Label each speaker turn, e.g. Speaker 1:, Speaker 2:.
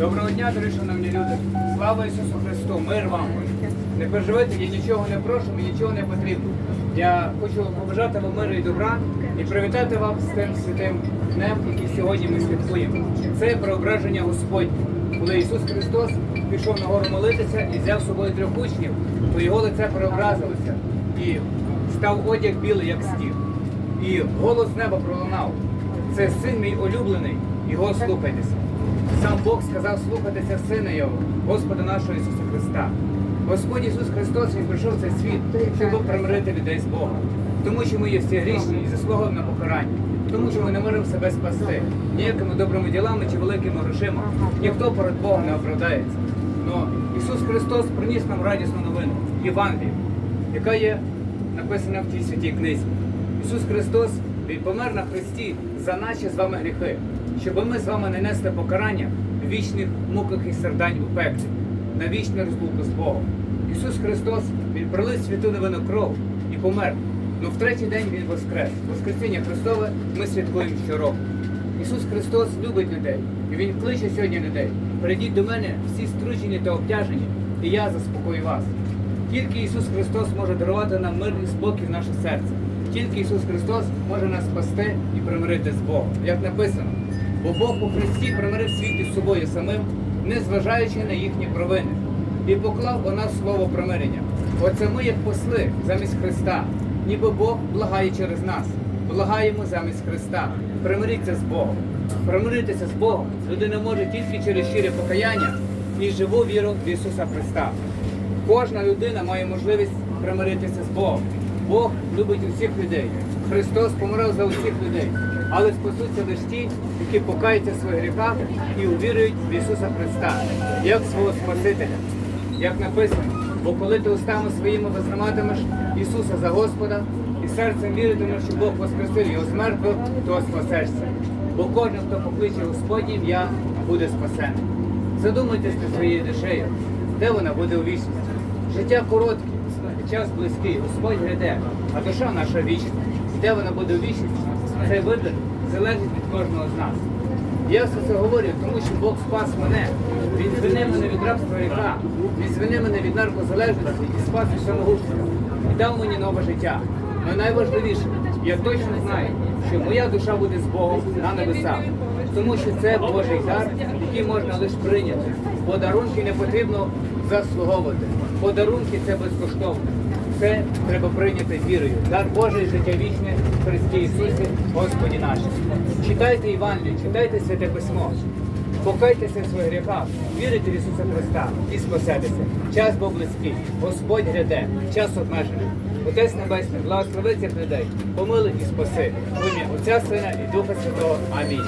Speaker 1: Доброго дня, дорогі шановні люди. Слава Ісусу Христу! Мир вам! Не переживайте, я нічого не прошу, мені нічого не потрібно. Я хочу побажати вам миру і добра і привітати вас з тим святим днем, який сьогодні ми святкуємо. Це преображення Господнє. Коли Ісус Христос пішов на гору молитися і взяв з собою трьох учнів, то його лице преобразилося і став одяг білий, як сніг. І голос неба пролунав. Це син мій улюблений, його слухайтеся. Сам Бог сказав слухатися Сина Його, Господа нашого Ісуса Христа. Господь Ісус Христос Він прийшов в цей світ, щоб примирити людей з Богом. Тому що ми є всі грішні і заслуговуємо на покарання. Тому що ми не можемо себе спасти ніякими добрими ділами чи великими грошима. Ніхто перед Богом не оправдається. Но Ісус Христос приніс нам радісну новину Євангелію, яка є написана в тій святій книзі. Ісус Христос Він помер на Христі за наші з вами гріхи, щоб ми з вами не несли покарання вічних муках і сердань у пеклі, на вічну розлуку з Богом. Ісус Христос Він пролив святу невинну кров і помер. Ну в третій день Він воскрес. Воскресіння Христове ми святкуємо щороку. Ісус Христос любить людей, і Він кличе сьогодні людей. Прийдіть до мене всі стручені та обтяжені, і я заспокою вас. Тільки Ісус Христос може дарувати нам мир і спокій в наше серце. Тільки Ісус Христос може нас спасти і примирити з Богом. Як написано, бо Бог у Христі примирив світ із собою самим, не зважаючи на їхні провини, і поклав у нас слово примирення. Оце ми, як посли, замість Христа, ніби Бог благає через нас. Благаємо замість Христа. Примиріться з Богом. Примиритися з Богом людина може тільки через щире покаяння і живу віру в Ісуса Христа. Кожна людина має можливість примиритися з Богом. Бог любить усіх людей. Христос помирав за усіх людей, але спасуться лише ті, які покаються в своїх гріхах і увірують в Ісуса Христа, як свого Спасителя. Як написано, бо коли ти устами своїми визнаватимеш Ісуса за Господа і серцем віритимеш, що Бог воскресив його з мертвих, то спасешся. Бо кожен, хто покличе Господнє ім'я, буде спасений. Задумайтесь над своєю душею, де вона буде у вічності. Життя коротке, час близький, Господь гряде, а душа наша вічна. Де вона буде у вічності? Цей вибір залежить від кожного з нас. Я все це говорю, тому що Бог спас мене. Він звільнив мене від рабства гріха, він звільнив мене від наркозалежності і спас від самогубства. І дав мені нове життя. Але найважливіше, я точно знаю, що моя душа буде з Богом на небесах. Тому що це Божий дар, який можна лише прийняти. Подарунки не потрібно заслуговувати. Подарунки це безкоштовно. Це треба прийняти вірою. Дар Божий життя вічне Христі Ісусі, Господі наші. Читайте Євангелію, читайте Святе Письмо. Покайтеся в своїх гріхах, вірите в Ісуса Христа і спасетеся. Час був близький, Господь гряде, час обмежений. Отець Небесний, благослови цих людей, помили і спаси. В ім'я Отця Сина і Духа Святого. Амінь.